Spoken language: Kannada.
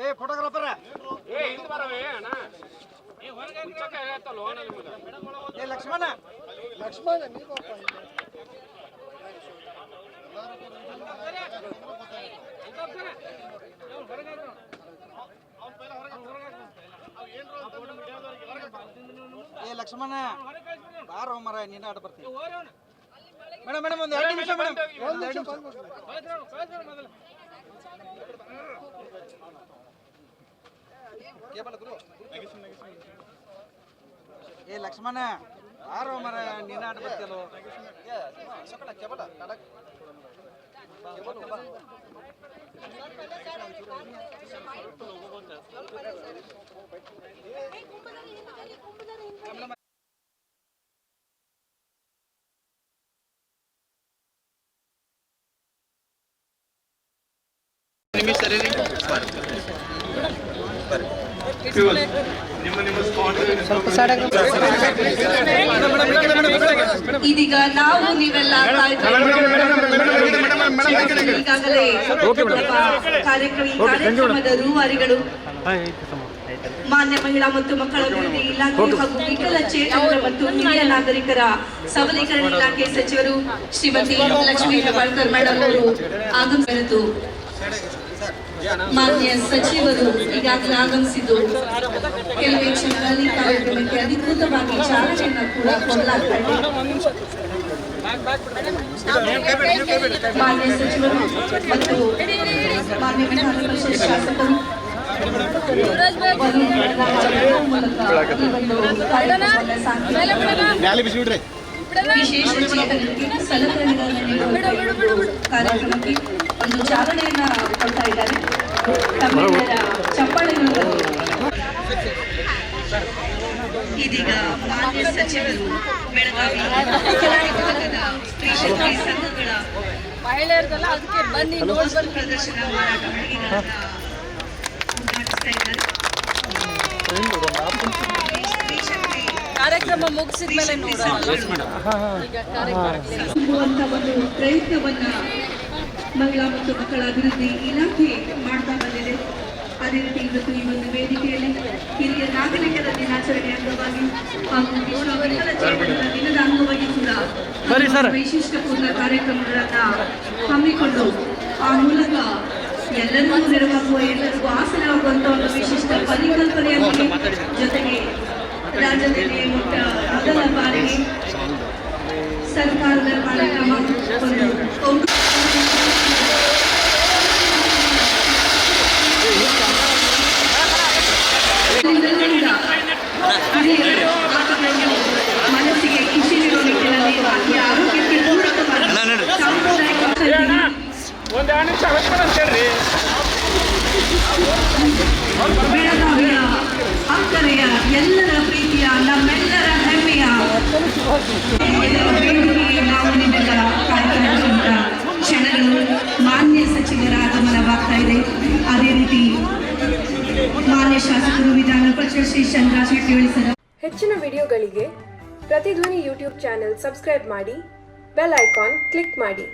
ಏ ಫೋಟೋಗ್ರಾಫರ್ ಏ ಹಿಂದ್ ಬರವೇ ಅಣ್ಣ. ಆಗತ್ತಲ್ಲ ಓಣ ನಿಮ್ಗೆ? ಏ ಲಕ್ಷ್ಮಣ. ಲಕ್ಷ್ಮಣ ಏ ಲಕ್ಷ್ಮಣ. ಬಾರೋ ಮರ ನೀನು ಆಟ ಬರ್ತೀನಿ ಮೇಡಮ್ ಮೇಡಮ್ ಒಂದು ಎರಡು ನಿಮಿಷ ಮೇಡಮ್. ಒಂದು ಎರಡು ನಿಮಿಷ ಏ ಲಕ್ಷ್ಮಣ ಬಾರೋ ಮರ ನೀನು ಆಟ ಬರ್ತೀಯಲ್ಲೋ ಏ ಸಕಲ ಕೇಬಲ್ ಕಡಕ್ ಕೇಬಲ್ ಬಾ ಇದೀಗ ನಾವು ನೀವೆಲ್ಲ. ಈಗಾಗಲೇ ಕಾರ್ಯಕ್ರಮದ ರೂವಾರಿಗಳು ಮಾನ್ಯ ಮಹಿಳಾ ಮತ್ತು ಮಕ್ಕಳ ಅಭಿವೃದ್ಧಿ ಇಲಾಖೆ ಹಾಗೂ ವಿಕಲಚೇತನರ ಮತ್ತು ಹಿರಿಯ ನಾಗರಿಕರ ಸಬಲೀಕರಣ ಇಲಾಖೆ ಸಚಿವರು ಶ್ರೀಮತಿ ಲಕ್ಷ್ಮೀ ಹೆಬ್ಬಾಳ್ಕರ್ ಮೇಡಮ್ ಅವರು ಆಗಮಿಸಿದ್ದು ಮಾನ್ಯ ಸಚಿವರು ಈಗಾಗಲೇ ಆಗಮಿಸಿದ್ದು. ಕೆಲವೇ ಕ್ಷಣಗಳಲ್ಲಿ ಕಾರ್ಯಕ್ರಮಕ್ಕೆ ಅಧಿಕೃತವಾಗಿ ಚಾಲನೆಯನ್ನು ಕೂಡ ಕೊಡಲಾಗ್ತಾ ಇದೆ ಮಾನ್ಯ ಸಚಿವರು ಮತ್ತು ಮಾನ್ಯ ವಿಧಾನ ಪರಿಷತ್ ಶಾಸಕರು. ವಿಶೇಷ ಚೇತನರಿಗೆ ಸಲಕರಣೆಗಳನ್ನು ಕಾರ್ಯಕ್ರಮಕ್ಕೆ ಒಂದು ಚಾಲನೆಯನ್ನ ಕೊಡ್ತಾ ಇದ್ದಾರೆ. ತಮ್ಮೆಲ್ಲರ ಚಪ್ಪಾಳೆಗಳು ಇದೀಗ ಮಾನ್ಯ ಸಚಿವರು ಬೆಳಗಾವಿ ಸ್ತ್ರೀ ಶಕ್ತಿ ಸಂಘಗಳ ಮಹಿಳೆಯರಿಗೆಲ್ಲ ಅದಕ್ಕೆ ಬನ್ನಿ ಪ್ರದರ್ಶನ ಮಾರಾಟ ಮಳಿಗೆಗಳನ್ನ ಉದ್ಘಾಟಿಸ್ತಾ ಇದ್ದಾರೆ. ಕಾರ್ಯಕ್ರಮ ಮುಗಿಸಿದ ಮೇಲೆ ಪ್ರಯತ್ನವನ್ನ ಮಹಿಳಾ ಮತ್ತು ಮಕ್ಕಳ ಅಭಿವೃದ್ಧಿ ಇಲಾಖೆ ಮಾಡ್ತಾ ಬಂದಿದೆ. ಅದೇ ರೀತಿ ಇವತ್ತು ಈ ಒಂದು ವೇದಿಕೆಯಲ್ಲಿ ಹಿರಿಯ ನಾಗರಿಕರ ದಿನಾಚರಣೆ ಅಂಗವಾಗಿ ಹಾಗೂ ವಿಕಲಚೇತನರ ದಿನದ ಅಂಗವಾಗಿ ಕೂಡ ವೈಶಿಷ್ಟ್ಯಪೂರ್ಣ ಕಾರ್ಯಕ್ರಮಗಳನ್ನ ಹಮ್ಮಿಕೊಂಡು ಆ ಮೂಲಕ ಎಲ್ಲರಿಗೂ ನೆರವಾಗುವ ಎಲ್ಲರಿಗೂ ಆಸನವಾಗುವಂತ ಒಂದು ವಿಶಿಷ್ಟ ಪರಿಕಲ್ಪನೆಯೊಂದಿಗೆ ಜೊತೆಗೆ ರಾಜ್ಯದಲ್ಲಿ ಮೊಟ್ಟ ಮೊದಲ ಬಾರಿಗೆ ಸರ್ಕಾರದ ಕಾರ್ಯಕ್ರಮ ಬೆಳಗಾವಿಯ ಅಕ್ಕರೆಯ ಎಲ್ಲರ ಪ್ರೀತಿಯ ನಮ್ಮೆಲ್ಲರ ಹೆಮ್ಮೆಯ ಕ್ಷಣಗಳು ಮಾನ್ಯ ಸಚಿವರ ಆಗಮನವಾಗ್ತಾ ಇದೆ. ಅದೇ ರೀತಿ ಮಾನ್ಯ ಶಾಸಕರು ವಿಧಾನ ಪರಿಷತ್ ಶ್ರೀ ಚಂದ್ರ ಶೆಟ್ಟಿ ಸರ್ ಹೆಚ್ಚಿನ ವಿಡಿಯೋಗಳಿಗೆ ಪ್ರತಿಧ್ವನಿ ಯೂಟ್ಯೂಬ್ ಚಾನೆಲ್ ಸಬ್ಸ್ಕ್ರೈಬ್ ಮಾಡಿ, ಬೆಲ್ ಐಕಾನ್ ಕ್ಲಿಕ್ ಮಾಡಿ.